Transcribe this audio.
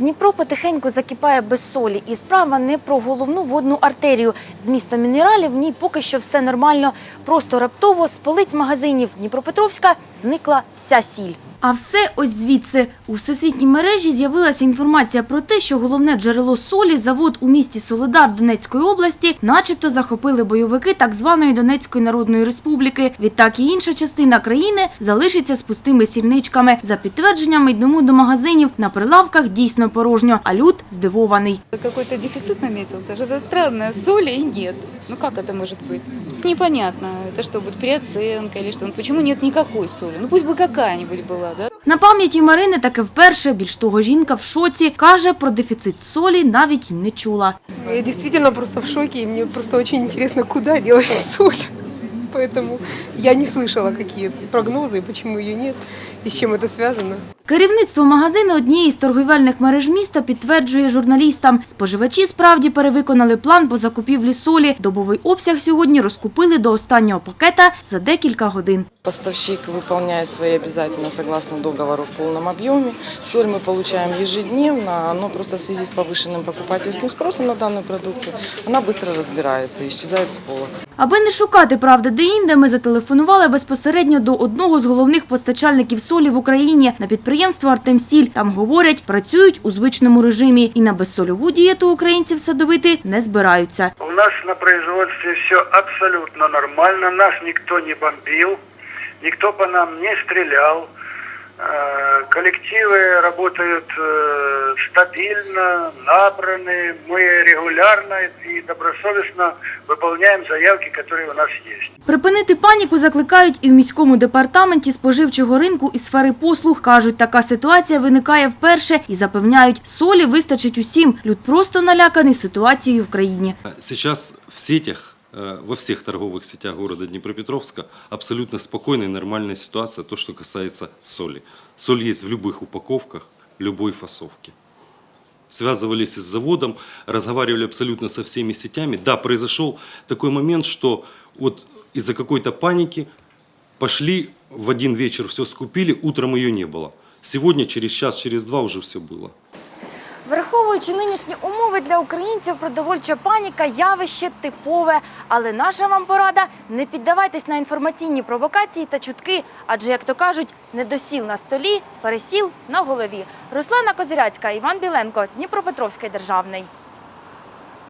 Дніпро потихеньку закипає без солі, і справа не про головну водну артерію. З містом мінералів в ній поки що все нормально. Просто раптово з полиць магазинів Дніпропетровська зникла вся сіль. А все ось звідси. У всесвітній мережі з'явилася інформація про те, що головне джерело солі, завод у місті Солидар Донецької області, начебто захопили бойовики так званої Донецької Народної Республіки. Відтак і інша частина країни залишиться з пустими сільничками. За підтвердженнями йдемо до магазинів. На прилавках дійсно порожньо, а люд здивований. Какой-то дефицит наметился, что-то странное, соли и нет. Ну как это может быть? Непонятно, это что, будет переоценка или что? Ну почему нет никакой соли? Ну пусть бы какая-нибудь была, да? На пам'яті Марини таке вперше. Більш того, жінка в шоці каже про дефіцит солі навіть й не чула. Я действительно просто в шоке, и мне просто очень интересно, куда делась соль. Поэтому я не слышала, какие прогнозы, и почему ее нет, и с чем это связано. Керівництво магазину однієї з торгівельних мереж міста підтверджує журналістам. Споживачі справді перевиконали план по закупівлі солі. Добовий обсяг сьогодні розкупили до останнього пакета за декілька годин. Поставщик выполняет свои обязательства согласно договору в полном объеме. Соль мы получаем ежедневно, но просто в связи с повышенным покупательским спросом на данную продукцию она быстро разбирается и исчезает с полок. Аби не шукати правди де-інде, ми зателефонували безпосередньо до одного з головних постачальників солі в Україні на підприємство «Артемсіль». Там говорять, працюють у звичному режимі і на безсольову дієту українців садовити не збираються. У нас на производстве все абсолютно нормально, нас никто не бомбил, никто по нам не стрелял. Э, Коллективы работают э, стабильно, набраны. Мы регулярно и добросовестно выполняем заявки, которые у нас есть. Припинити паніку закликають і в міському департаменті споживчого ринку і сфери послуг. Кажуть, така ситуація виникає вперше і запевняють, солі вистачить усім. Люд просто наляканий ситуацією в країні. Сейчас в сетях, э, Во всех торговых сетях города Днепропетровска абсолютно спокойная и нормальная ситуация, то, что касается соли. Соль есть в любых упаковках, любой фасовки. Связывались с заводом, разговаривали абсолютно со всеми сетями. Да, произошел такой момент, что вот из-за какой-то паники пошли в один вечер все скупили, утром ее не было. Сегодня через час, через два уже все было. Враховуючи нинішні умови для українців, продовольча паніка явище типове. Але наша вам порада не піддавайтесь на інформаційні провокації та чутки, адже, як то кажуть, недосіл на столі, пересіл на голові. Руслана Козиряцька, Іван Біленко, Дніпропетровський державний.